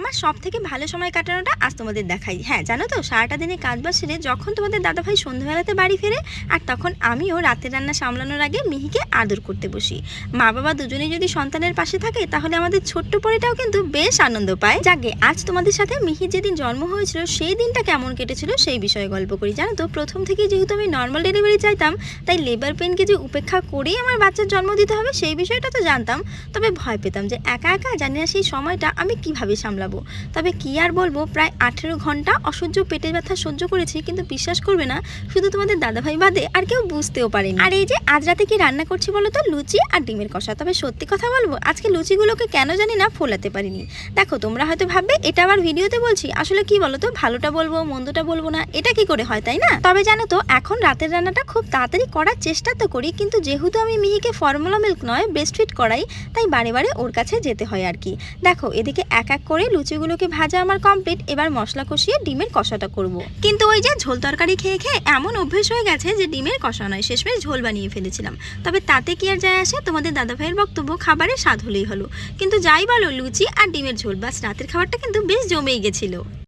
আমার সব থেকে ভালো সময় কাটানোটা আজ তোমাদের দেখাই। হ্যাঁ জানো তো? সারাটা দিনে কাজ বাজ সেরে যখন তোমাদের দাদাভাই সন্ধ্যাবেলাতে বাড়ি ফেরে, আর তখন আমিও রাতের রান্না সামলানোর আগে মিহিকে আদর করতে বসি। মা বাবা দুজনেই যদি সন্তানের পাশে থাকে, তাহলে আমাদের ছোট্ট পরিটাও কিন্তু বেশ আনন্দ পায়। যাকে আজ তোমাদের সাথে মিহির যেদিন জন্ম হয়েছিল, সেই দিনটা কেমন কেটেছিল সেই বিষয়ে গল্প করি। জানো তো? প্রথম থেকে যেহেতু আমি নর্মাল ডেলিভারি চাইতাম, তাই লেবার পেনকে যে উপেক্ষা করেই আমার বাচ্চার জন্ম দিতে হবে, সেই বিষয়টা তো জানতাম। তবে ভয় পেতাম যে একা একা জানি না সেই সময়টা আমি কীভাবে সামলাবো তবে কি আর বলব, প্রায় আঠেরো ঘণ্টা অসহ্য পেটের ব্যথা সহ্য করেছি, কিন্তু বিশ্বাস করবে না, শুধু তোমাদের দাদাভাই বাদে আর কেউ বুঝতেও পারেনি। আর এই যে, আজ রাতে কি রান্না করছি বলো তো? লুচি আর ডিমের কষা। তবে সত্যি কথা বলব, আজকে লুচিগুলোকে কেন জানি না ফোলাতে পারিনি। দেখো, তোমরা হয়তো ভাববে, এটা আবার ভিডিওতে বলছি, আসলে কি বলো তো? ভালোটা বলব, মন্দটা বলব না, এটা কি করে হয়, তাই না? তবে জানো তো, এখন রাতের রান্নাটা খুব তাড়াতাড়ি করার চেষ্টা তো করি, কিন্তু যেহেতু আমি মিহিকে ফর্মুলা মিল্ক নয় ব্রেস্ট ফিট করাই, তাই বারে বারে ওর কাছে যেতে হয় আর কি। দেখো, এদিকে এক এক করে লুচিগুলোকে ভাজা আমার কমপ্লিট এবার মশলা কষিয়ে ডিমের কষাটা করব। কিন্তু ওই যে ঝোল তরকারি খেয়ে খেয়ে এমন অভ্যেস হয়ে গেছে যে ডিমের কষা নয়, শেষমেশ ঝোল বানিয়ে ফেলেছিলাম। তবে তাতে কি আর যায় আসে? তোমাদের দাদা ভাইয়ের বক্তব্য খাবারের স্বাদ হলেই হলো। কিন্তু যাই বলো, লুচি আর ডিমের ঝোল বাস রাতের খাবারটা কিন্তু বেশ জমেই গেছিল।